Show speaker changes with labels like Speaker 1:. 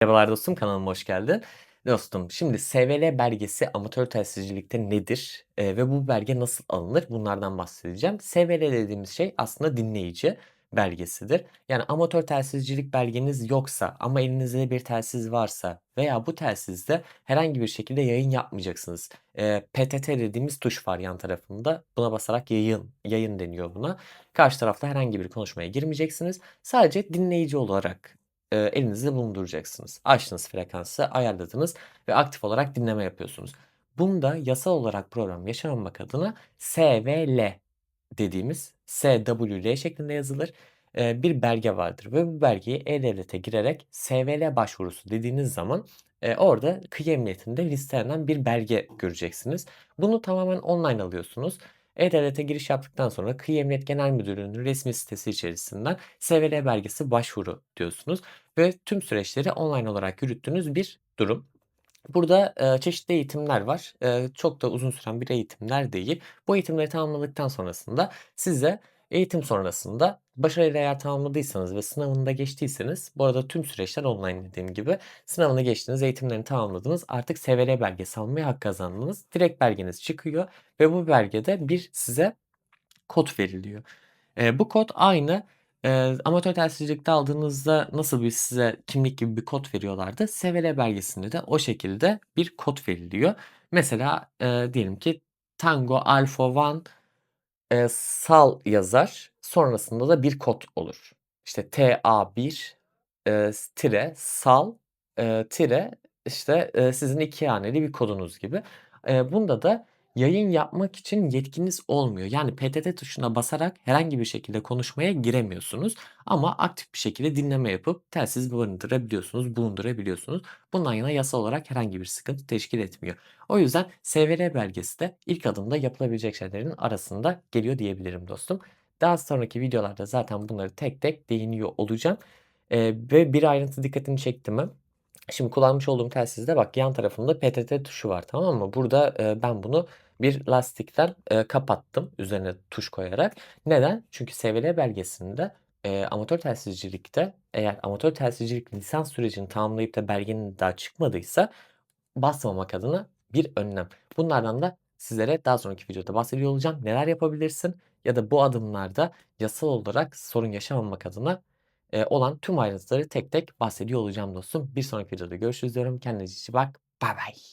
Speaker 1: Merhabalar dostum, kanalıma hoş geldin. Dostum, şimdi SVL belgesi amatör telsizcilikte nedir, eee, ve bu belge nasıl alınır? Bunlardan bahsedeceğim. SVL dediğimiz şey aslında dinleyici belgesidir. Yani amatör telsizcilik belgeniz yoksa ama elinizde bir telsiz varsa veya bu telsizde herhangi bir şekilde yayın yapmayacaksınız. Eee, PTT dediğimiz tuş var yan tarafında. Buna basarak yayın, yayın deniyor buna. Karşı tarafla herhangi bir konuşmaya girmeyeceksiniz. Sadece dinleyici olarak eee, elinizde bulunduracaksınız. Açtınız frekansı, ayarladınız ve aktif olarak dinleme yapıyorsunuz. Bunda yasal olarak problem yaşamamak adına SVL dediğimiz SWL şeklinde yazılır, eee, bir belge vardır ve bu belgeyi e-Devlet'e girerek SVL başvurusu dediğiniz zaman, eee, orada kıyı emniyetinde listelenen bir belge göreceksiniz. Bunu tamamen online alıyorsunuz. E-Devlet'e giriş yaptıktan sonra Kıyı Emniyet Genel Müdürlüğü'nün resmi sitesi içerisinden SVL belgesi başvuru diyorsunuz ve tüm süreçleri online olarak yürüttüğünüz bir durum. Burada, eee, çeşitli eğitimler var. Eee, çok da uzun süren bir eğitimler değil. Bu eğitimleri tamamladıktan sonrasında size eğitim sonrasında başarıyla eğer tamamladıysanız ve sınavını da geçtiyseniz bu arada tüm süreçler online dediğim gibi. Sınavını geçtiniz, eğitimlerini tamamladınız. Artık SVL belgesi almaya hak kazandınız. Direkt belgeniz çıkıyor ve bu belgede bir size kod veriliyor. Eee, bu kod aynı, eee, amatör telsizcilikte aldığınızda nasıl bir size kimlik gibi bir kod veriyorlardı, SVL belgesinde de o şekilde bir kod veriliyor. Mesela, eee, diyelim ki Tango Alfa One, eee, SAL yazar, sonrasında da bir kod olur. İşte TA1, eee, s tire SAL, eee, tire, işte, eee, sizin 2 haneli bir kodunuz gibi. Eee, bunda da yayın yapmak için yetkiniz olmuyor. Yani PTT tuşuna basarak herhangi bir şekilde konuşmaya giremiyorsunuz ama aktif bir şekilde dinleme yapıp telsiz barındırabiliyorsunuz, bulundurabiliyorsunuz. Bundan yana yasal olarak herhangi bir sıkıntı teşkil etmiyor. O yüzden SVR belgesi de ilk adımda yapılabilecek şeylerin arasında geliyor diyebilirim dostum. Daha sonraki videolarda zaten bunları tek tek değiniyor olacağım. Eee, ve bir ayrıntı dikkatini çekti mi? Şimdi kullanmış olduğum telsizde bak yan tarafında PTT tuşu var, tamam mı? Burada, eee, ben bunu bir lastikten, eee, kapattım üzerine tuş koyarak. Neden? Çünkü SVL belgesinde, eee, amatör telsizcilikte eğer amatör telsizcilik lisans sürecini tamamlayıp da belgenin daha çıkmadıysa basmamak adına bir önlem. Bunlardan da sizlere daha sonraki videoda bahsediyor olacağım. Neler yapabilirsin ya da bu adımlarda yasal olarak sorun yaşamamak adına, olan tüm ayrıntıları tek tek bahsediyor olacağım dostum. Bir sonraki videoda görüşürüz diyorum. Kendine iyi bak. Baybay.